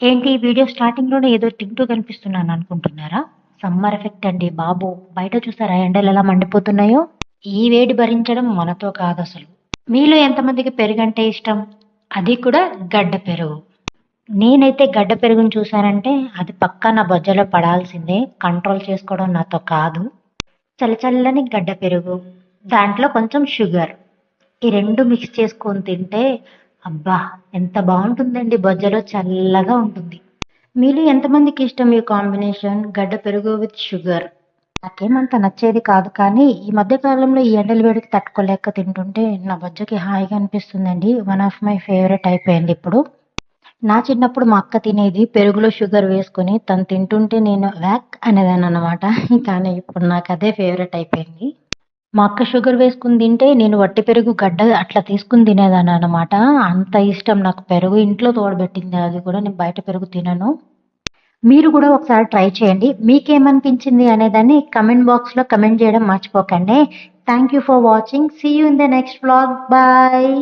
ఏంటి ఈ వీడియో స్టార్టింగ్‌లోనే ఏదో తింటూ కనిపిస్తున్నాను అనుకుంటున్నారా? సమ్మర్ ఎఫెక్ట్ అండి బాబు. బయట చూసారా ఎండలు ఎలా మండిపోతున్నాయో? ఈ వేడి భరించడం మనతో కాదు అసలు మీలో ఎంతమందికి పెరుగంటే ఇష్టం? అది కూడా గడ్డ పెరుగు. నేనైతే గడ్డ పెరుగుని చూసానంటే అది పక్కా నా బొజ్జలో పడాల్సిందే. కంట్రోల్ చేసుకోవడం నాతో కాదు. చల్ల చల్లని గడ్డ పెరుగు. దాంట్లో కొంచెం షుగర్. ఈ రెండు మిక్స్ చేసుకొని తింటే అబ్బా! ఎంత బాగుంటుందండి బొజ్జలో చల్లగా ఉంటుంది. మీలో ఎంతమందికి ఇష్టం ఈ కాంబినేషన్ గడ్డ పెరుగు విత్ షుగర్? నాకేమంత నచ్చేది కాదు కానీ ఈ మధ్య కాలంలో ఈ ఎండల వేడికి తట్టుకోలేక తింటుంటే నా బొజ్జకి హాయిగా అనిపిస్తుందండి. వన్ ఆఫ్ మై ఫేవరెట్ అయిపోయింది ఇప్పుడు. నా చిన్నప్పుడు మా అక్క తినేది పెరుగులో షుగర్ వేసుకొని తను తింటుంటే నేను వ్యాక్ అనేదాన్ని అనమాట కానీ ఇప్పుడు నాకు అదే ఫేవరెట్ అయిపోయింది. మా అక్క షుగర్ వేసుకుని తింటే నేను వట్టి పెరుగు గడ్డ అట్లా తీసుకొని తినేదాన్ననమాట. అంత ఇష్టం నాకు పెరుగు. ఇంట్లో తోడబెట్టింది అది కూడా నేను బయట పెరుగు తినను. మీరు కూడా ఒకసారి ట్రై చేయండి. మీకేమనిపించింది అనేదాన్ని కమెంట్ బాక్స్‌లో కమెంట్ చేయడం మర్చిపోకండి. Thank you for watching. See you in the next blog bye